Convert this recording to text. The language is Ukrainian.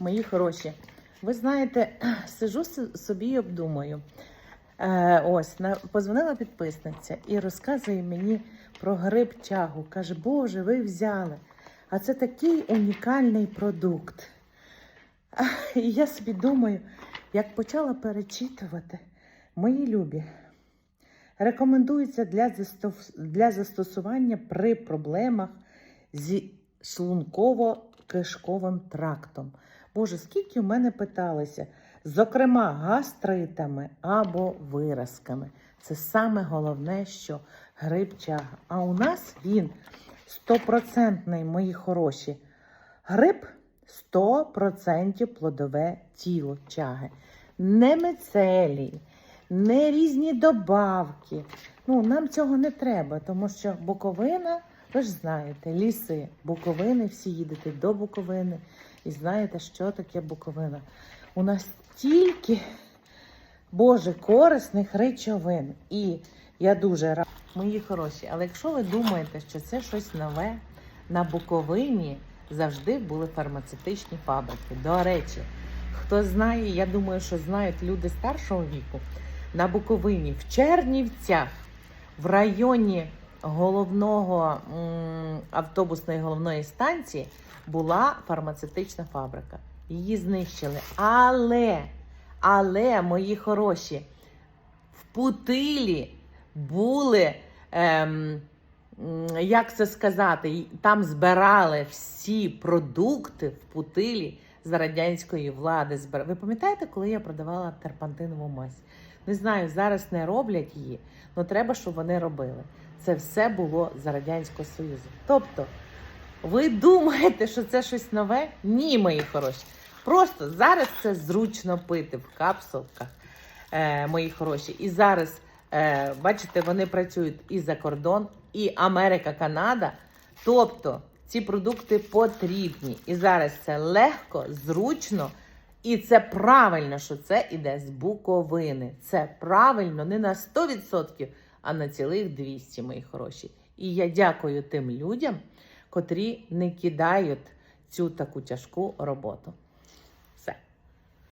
мої хороші. Ви знаєте, сижу собі і обдумаю. Е, ось, позвонила підписниця і розказує мені про гриб тягу. Каже, Боже, ви взяли. А це такий унікальний продукт. І я собі думаю, як почала перечитувати, мої любі, рекомендується для, для застосування при проблемах зі шлунково-кишковим трактом. Боже, скільки в мене питалися, зокрема, гастритами або виразками. Це саме головне, що гриб чага. А у нас він стопроцентний, мої хороші. Гриб 100% плодове тіло чаги. Не мицелії, не різні добавки. Ну, нам цього не треба, тому що Буковина, ви ж знаєте, ліси, Буковини, всі їдете до Буковини і знаєте, що таке Буковина. У нас тільки, Боже, корисних речовин. І я дуже рада, мої хороші. Але якщо ви думаєте, що це щось нове, на Буковині завжди були фармацевтичні фабрики. До речі, хто знає, я думаю, що знають люди старшого віку. На Буковині, в Чернівцях, в районі головного автобусної головної станції була фармацевтична фабрика. Її знищили. Але, але, мої хороші, в Путилі були. Ем, як це сказати, там збирали всі продукти в путилі з радянської влади. Ви пам'ятаєте, коли я продавала терпантинову мазь? Не знаю, зараз не роблять її, але треба, щоб вони робили. Це все було з Радянського Союзу. Тобто, ви думаєте, що це щось нове? Ні, мої хороші. Просто зараз це зручно пити в капсулках, е, мої хороші. І зараз, е, бачите, вони працюють і за кордон, і Америка, Канада. Тобто ці продукти потрібні. І зараз це легко, зручно. І це правильно, що це іде з Буковини. Це правильно не на 100%, а на цілих 200, мої хороші. І я дякую тим людям, котрі не кидають цю таку тяжку роботу.